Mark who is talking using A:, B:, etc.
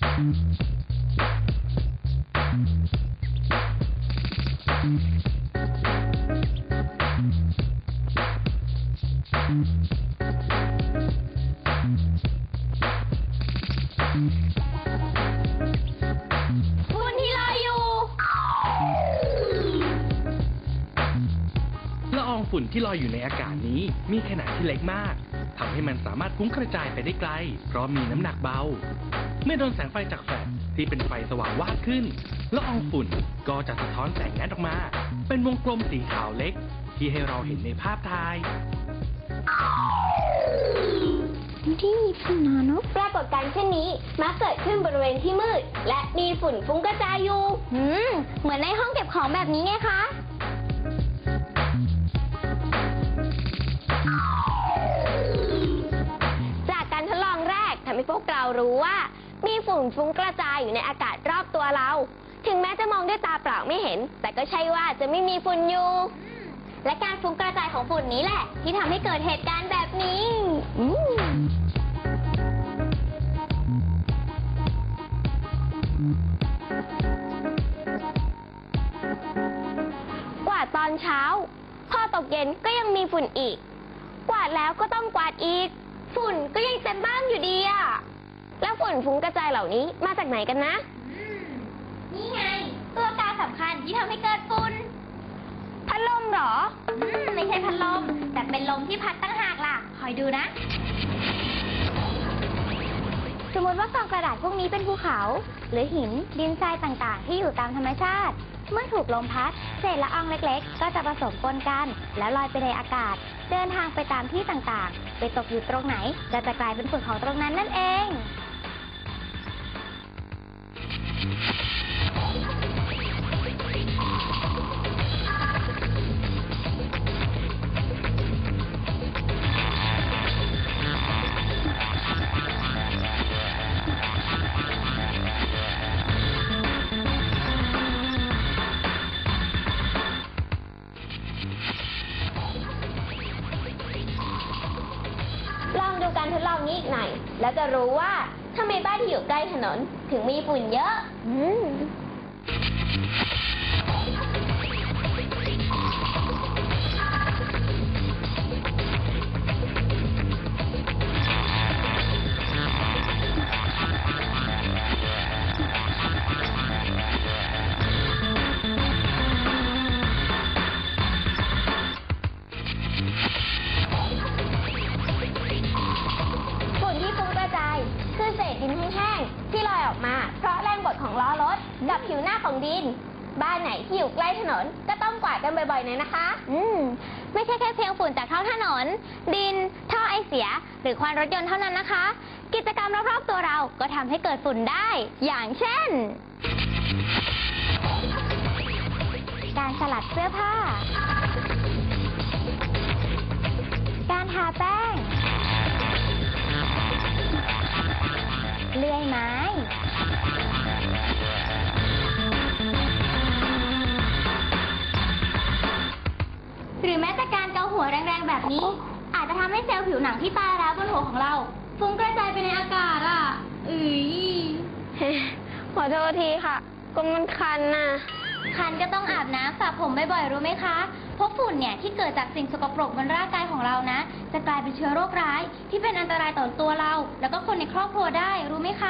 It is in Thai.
A: ฝุ่
B: ฝุ่นที่ลอยอยู่ในอากาศนี้ มีขนาดที่เล็กมากทำให้มันสามารถฟุ้งกระจายไปได้ไกล เพราะมีน้ำหนักเบา เมื่อโดนแสงไฟจากแฟลชที่เป็นไฟสว่างวาดขึ้นละอองฝุ่นก็จะสะท้อนแสงนั้นออกมา เป็นวงกลมสีขาวเล็ก ที่ให้เราเห็นในภาพถ่าย
A: ที่มีฝุ่นนาโนปรากฏการณ์เช่นนี้มักเกิดขึ้นบริเวณที่มืด และมีฝุ่นฟุ้งกระจายอยู่อืม เหมือนในห้องเก็บของแบบนี้ไงคะ พวกเรารู้ว่า มีฝุ่นฟุ้งกระจายอยู่ในอากาศรอบตัวเรา ถึงแม้จะมองด้วยตาเปล่าไม่เห็น แต่ก็ใช่ว่าจะไม่มีฝุ่นอยู่ และการฟุ้งกระจายของฝุ่นนี้แหละ ที่ทำให้เกิดเหตุการณ์แบบนี้กวาดตอนเช้า พอตกเย็นก็ยังมีฝุ่นอีก กวาดแล้วก็ต้องกวาดอีก ฝุ่นก็ยังเต็มบ้านอยู่ดีอะแล้วฝุ่นฟุ้งกระจายเหล่านี้มาจากไหนกันนะ นี่ไง ตัวการสำคัญที่ทำให้เกิดฝุ่น พัดลมเหรอ อืมไม่ใช่พัดลม แต่เป็นลมที่พัดตั้งหากล่ะ คอยดูนะ สมมติว่ากองกระดาษพวกนี้เป็นภูเขา หรือหินดินทรายต่างๆ ที่อยู่ตามธรรมชาติ เมื่อถูกลมพัด เศษละอองเล็ก ๆ ก็จะผสมปนกัน แล้วลอยไปในอากาศ เดินทางไปตามที่ต่างๆ ไปตกอยู่ตรงไหนก็จะกลายเป็นฝุ่นของตรงนั้นนั่นเอง การทดลองนี้อีกหน่อย แล้วจะรู้ว่าทำไมบ้านที่อยู่ใกล้ถนนถึงมีฝุ่นเยอะ อืม คือเศษดินแห้งๆที่ลอยออกมา เพราะแรงกดของล้อรถกับผิวหน้าของดิน บ้านไหนที่อยู่ใกล้ถนนก็ต้องกวาดกันบ่อยๆหน่อยนะคะ อืม ไม่ใช่แค่เพียงฝุ่นจากท้องถนน ดิน ท่อไอเสีย หรือควันรถยนต์เท่านั้นนะคะ กิจกรรมรอบๆตัวเราก็ทำให้เกิดฝุ่นได้ อย่างเช่น การสลัดเสื้อผ้า การทาแป้ง เลื่อยไม้ หรือแม้แต่การเกาหัวแรงๆแบบนี้ อาจจะทำให้เซลล์ผิวหนังที่ตายแล้วบนหัวของเรา ฟุ้งกระจายไปในอากาศอะ อือ
C: ขอโทษทีค่ะก็มันคันน่ะ
A: คันก็ต้องอาบน้ำสระผมบ่อยๆรู้ไหมคะ เพราะฝุ่นเนี่ยที่เกิดจากสิ่งสกปรกบนร่างกายของเรานะ จะกลายเป็นเชื้อโรคร้ายที่เป็นอันตรายต่อตัวเรา แล้วก็คนในครอบครัวได้รู้ไหมคะ